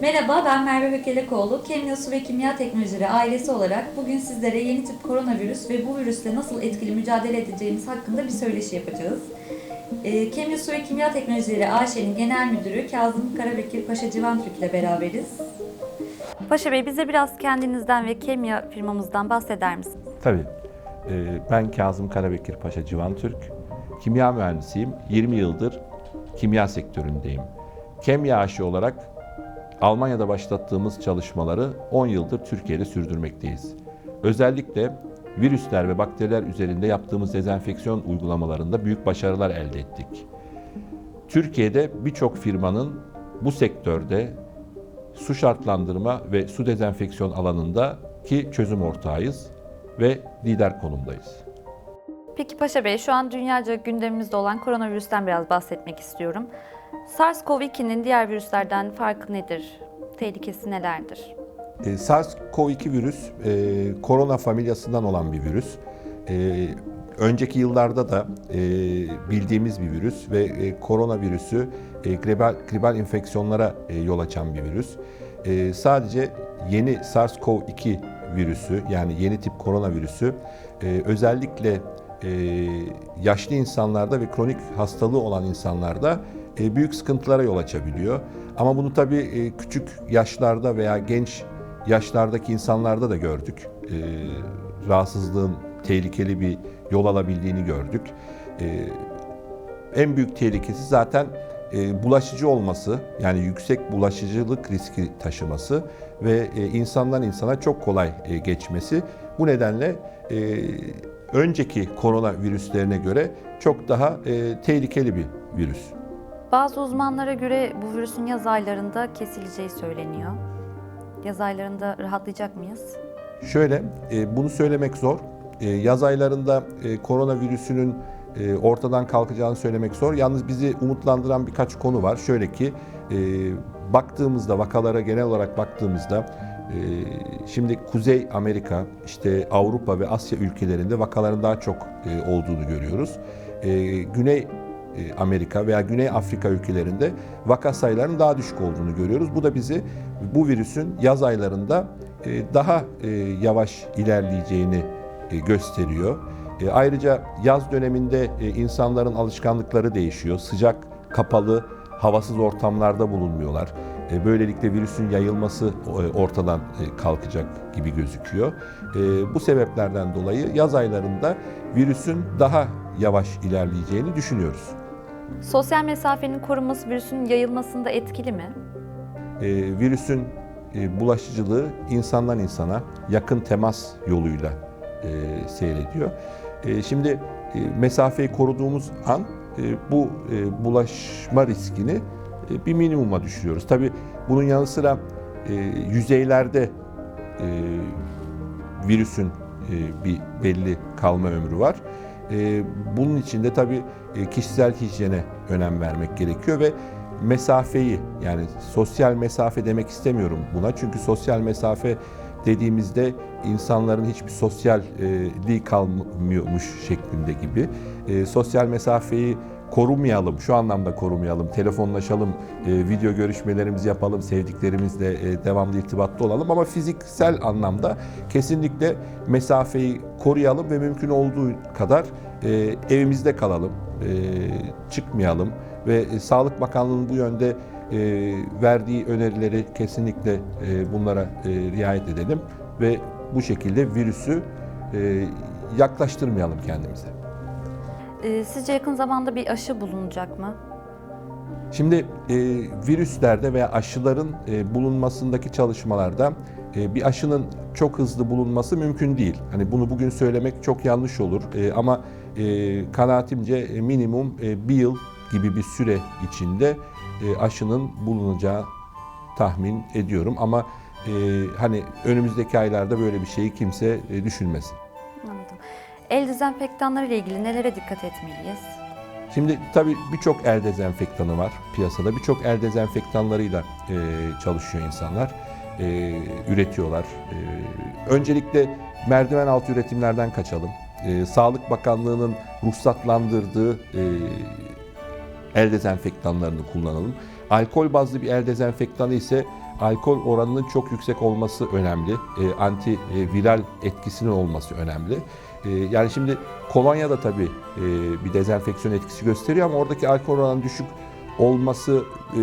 Merhaba ben Merve Hökelekoğlu. Kemya Su ve Kimya Teknolojileri ailesi olarak bugün sizlere yeni tip koronavirüs ve bu virüsle nasıl etkili mücadele edeceğimiz hakkında bir söyleşi yapacağız. Ee, Kemya Su ve Kimya Teknolojileri AŞ'nin Genel Müdürü Kazım Karabekir Paşa Civantürk ile beraberiz. Paşa Bey bize biraz kendinizden ve Kemya firmamızdan bahseder misiniz? Tabii. Ee, Ben Kazım Karabekir Paşa Civan Türk. Kimya mühendisiyim. 20 yıldır kimya sektöründeyim. Kemya aşı olarak Almanya'da başlattığımız çalışmaları 10 yıldır Türkiye'de sürdürmekteyiz. Özellikle virüsler ve bakteriler üzerinde yaptığımız dezenfeksiyon uygulamalarında büyük başarılar elde ettik. Türkiye'de birçok firmanın bu sektörde su şartlandırma ve su dezenfeksiyon alanında ki çözüm ortağıyız ve lider konumdayız. Peki Paşa Bey şu an dünyaca gündemimizde olan koronavirüsten biraz bahsetmek istiyorum. SARS-CoV-2'nin diğer virüslerden farkı nedir? Tehlikesi nelerdir? E, SARS-CoV-2 virüs e, korona familyasından olan bir virüs. E, önceki yıllarda da e, bildiğimiz bir virüs ve e, koronavirüsü e, gribal, gribal enfeksiyonlara e, yol açan bir virüs. E, sadece yeni SARS-CoV-2 virüsü yani yeni tip koronavirüsü e, özellikle e, yaşlı insanlarda ve kronik hastalığı olan insanlarda büyük sıkıntılara yol açabiliyor. Ama bunu tabii e, küçük yaşlarda veya genç yaşlardaki insanlarda da gördük. E, rahatsızlığın tehlikeli bir yol alabildiğini gördük. E, en büyük tehlikesi zaten e, bulaşıcı olması, yani yüksek bulaşıcılık riski taşıması ve e, insandan insana çok kolay e, geçmesi. Bu nedenle e, önceki koronavirüslerine göre çok daha e, tehlikeli bir virüs. Bazı uzmanlara göre bu virüsün yaz aylarında kesileceği söyleniyor. Yaz aylarında rahatlayacak mıyız? Şöyle, e, bunu söylemek zor. E, Yaz aylarında e, koronavirüsünün ortadan kalkacağını söylemek zor. Yalnız bizi umutlandıran birkaç konu var. Şöyle ki, baktığımızda, vakalara genel olarak baktığımızda, şimdi Kuzey Amerika, işte Avrupa ve Asya ülkelerinde vakaların daha çok olduğunu görüyoruz. Güney Amerika veya Güney Afrika ülkelerinde vaka sayılarının daha düşük olduğunu görüyoruz. Bu da bizi bu virüsün yaz aylarında e, daha e, yavaş ilerleyeceğini e, gösteriyor. E, Ayrıca yaz döneminde e, insanların alışkanlıkları değişiyor. Sıcak, kapalı, havasız ortamlarda bulunmuyorlar. E, Böylelikle virüsün yayılması e, ortadan e, kalkacak gibi gözüküyor. E, Bu sebeplerden dolayı yaz aylarında virüsün daha yavaş ilerleyeceğini düşünüyoruz. Sosyal mesafenin korunması virüsün yayılmasında etkili mi? e, virüsün e, bulaşıcılığı insandan insana yakın temas yoluyla e, seyrediyor. E, şimdi e, mesafeyi koruduğumuz an e, bu e, bulaşma riskini e, bir minimuma düşürüyoruz. Tabii bunun yanı sıra e, yüzeylerde e, virüsün e, bir belli kalma ömrü var. E, bunun için de tabii e, kişisel hijyene önem vermek gerekiyor ve mesafeyi yani sosyal mesafe demek istemiyorum buna. Çünkü sosyal mesafe dediğimizde insanların hiçbir sosyalliği kalmıyormuş şeklinde gibi. E, sosyal mesafeyi korumayalım, şu anlamda korumayalım, telefonlaşalım, e, video görüşmelerimizi yapalım, sevdiklerimizle e, devamlı irtibatta olalım ama fiziksel anlamda kesinlikle mesafeyi koruyalım ve mümkün olduğu kadar e, evimizde kalalım, e, çıkmayalım ve e, Sağlık Bakanlığı'nın bu yönde e, verdiği önerileri kesinlikle e, bunlara e, riayet edelim ve bu şekilde virüsü e, yaklaştırmayalım kendimize. Ee, sizce yakın zamanda bir aşı bulunacak mı? Şimdi e, virüslerde veya aşıların e, bulunmasındaki çalışmalarda e, bir aşının çok hızlı bulunması mümkün değil. Hani bunu bugün söylemek çok yanlış olur E, ama e, kanaatimce e, minimum e, bir yıl gibi bir süre içinde e, aşının bulunacağı tahmin ediyorum. Ama e, hani önümüzdeki aylarda böyle bir şeyi kimse e, düşünmesin. El dezenfektanları ile ilgili nelere dikkat etmeliyiz? Şimdi tabii birçok el dezenfektanı var piyasada. Birçok el dezenfektanlarıyla e, çalışıyor insanlar, e, üretiyorlar. E, öncelikle merdiven altı üretimlerden kaçalım. E, Sağlık Bakanlığı'nın ruhsatlandırdığı e, el dezenfektanlarını kullanalım. Alkol bazlı bir el dezenfektanı ise alkol oranının çok yüksek olması önemli. E, anti e, viral etkisinin olması önemli. E, yani şimdi kolonya da tabii e, bir dezenfeksiyon etkisi gösteriyor ama oradaki alkol oranının düşük olması e,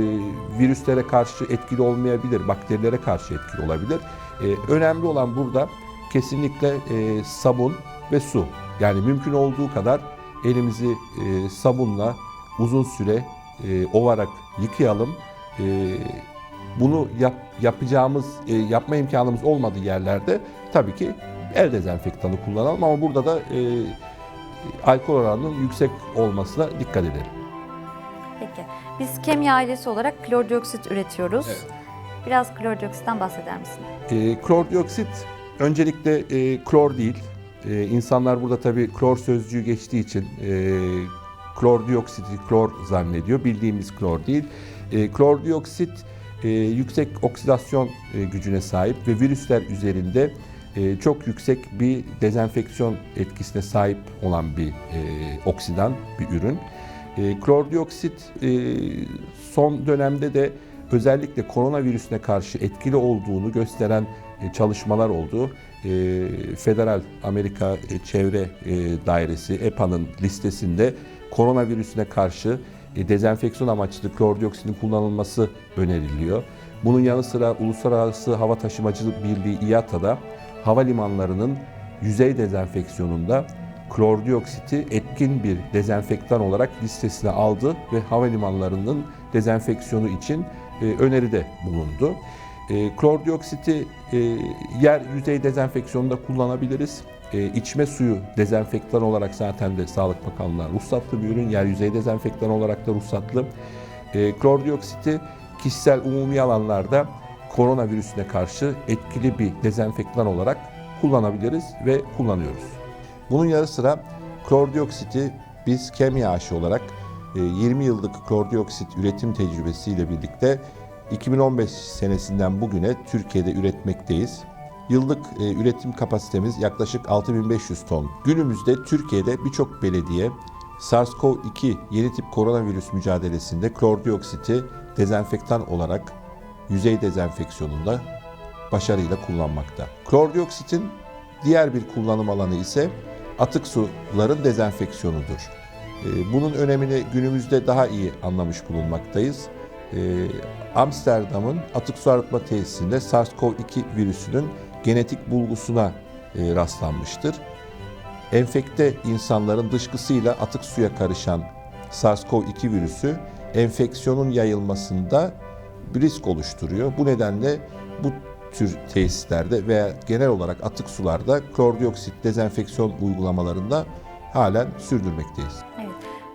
virüslere karşı etkili olmayabilir, bakterilere karşı etkili olabilir. E, önemli olan burada kesinlikle sabun ve su. Yani mümkün olduğu kadar elimizi sabunla uzun süre ovarak yıkayalım. Bunu yap, yapacağımız, yapma imkanımız olmadığı yerlerde tabii ki el dezenfektanı kullanalım ama burada da e, alkol oranının yüksek olmasına dikkat edelim. Peki. Biz Kemya ailesi olarak klordioksit üretiyoruz. Evet. Biraz klordioksitten bahseder misin? E, klor dioksit öncelikle e, klor değil. E, insanlar burada tabii klor sözcüğü geçtiği için e, klor dioksiti klor zannediyor. Bildiğimiz klor değil. E, klor dioksit e, yüksek oksidasyon e, gücüne sahip ve virüsler üzerinde çok yüksek bir dezenfeksiyon etkisine sahip olan bir e, oksidan, bir ürün. E, klor dioksit e, son dönemde de özellikle koronavirüsüne karşı etkili olduğunu gösteren e, çalışmalar oldu. E, Federal Amerika e, Çevre e, Dairesi EPA'nın listesinde koronavirüsüne karşı e, dezenfeksiyon amaçlı klordioksitin kullanılması öneriliyor. Bunun yanı sıra Uluslararası Hava Taşımacılık Birliği İATA'da havalimanlarının yüzey dezenfeksiyonunda klordioksiti etkin bir dezenfektan olarak listesine aldı ve havalimanlarının dezenfeksiyonu için e, öneride bulundu. E, klordioksiti e, yer yüzey dezenfeksiyonunda kullanabiliriz. İçme suyu dezenfektan olarak zaten de Sağlık Bakanlığı'na ruhsatlı bir ürün. Yer yüzey dezenfektan olarak da ruhsatlı. Klordioksiti kişisel umumi alanlarda koronavirüsüne karşı etkili bir dezenfektan olarak kullanabiliriz ve kullanıyoruz. Bunun yanı sıra klordioksiti biz Kemya aşı olarak e, 20 yıllık klordioksit üretim tecrübesiyle birlikte 2015 senesinden bugüne Türkiye'de üretmekteyiz. Yıllık e, üretim kapasitemiz yaklaşık 6500 ton. Günümüzde Türkiye'de birçok belediye SARS-CoV-2 yeni tip koronavirüs mücadelesinde klordioksiti dezenfektan olarak yüzey dezenfeksiyonunda başarıyla kullanmakta. Klordioksitin diğer bir kullanım alanı ise atık suların dezenfeksiyonudur. E, Bunun önemini günümüzde daha iyi anlamış bulunmaktayız. E, Amsterdam'ın atık su arıtma tesisinde SARS-CoV-2 virüsünün genetik bulgusuna e, rastlanmıştır. Enfekte insanların dışkısıyla atık suya karışan SARS-CoV-2 virüsü enfeksiyonun yayılmasında bir risk oluşturuyor. Bu nedenle bu tür tesislerde veya genel olarak atık sularda klordioksit dezenfeksiyon uygulamalarında halen sürdürmekteyiz. Evet.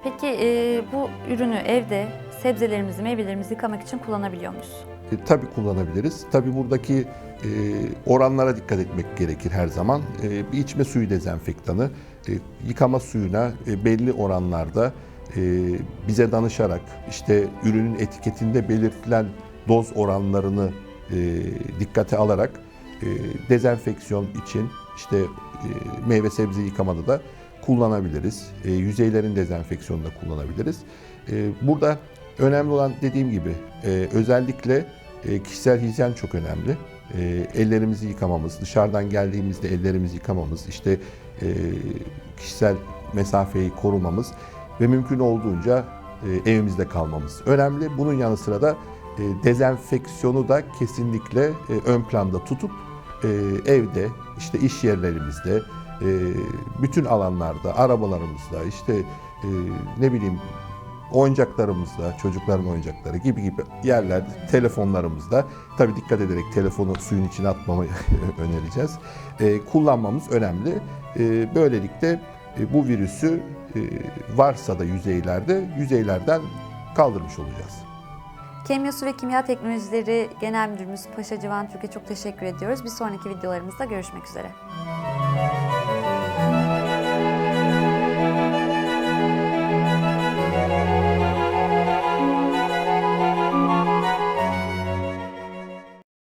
Peki e, bu ürünü evde sebzelerimizi, meyvelerimizi yıkamak için kullanabiliyor muyuz? E, tabii kullanabiliriz. Tabii buradaki e, oranlara dikkat etmek gerekir her zaman. E, bir içme suyu dezenfektanı, e, yıkama suyuna e, belli oranlarda bize danışarak işte ürünün etiketinde belirtilen doz oranlarını e, dikkate alarak e, dezenfeksiyon için işte e, meyve sebze yıkamada da kullanabiliriz. E, yüzeylerin dezenfeksiyonunda kullanabiliriz. E, burada önemli olan dediğim gibi e, özellikle e, kişisel hijyen çok önemli. E, ellerimizi yıkamamız, dışarıdan geldiğimizde ellerimizi yıkamamız, işte e, kişisel mesafeyi korumamız ve mümkün olduğunca e, evimizde kalmamız önemli. Bunun yanı sıra da e, dezenfeksiyonu da kesinlikle e, ön planda tutup e, evde, işte iş yerlerimizde, bütün alanlarda, arabalarımızda, işte ne bileyim oyuncaklarımızda, çocukların oyuncakları gibi gibi yerlerde, telefonlarımızda tabii dikkat ederek telefonu suyun içine atmamayı önereceğiz. Kullanmamız önemli. E, böylelikle bu virüsü e, varsa da yüzeylerde, yüzeylerden kaldırmış olacağız. Kemya Su ve Kimya Teknolojileri Genel Müdürümüz Paşa Civan Türk'e çok teşekkür ediyoruz. Bir sonraki videolarımızda görüşmek üzere.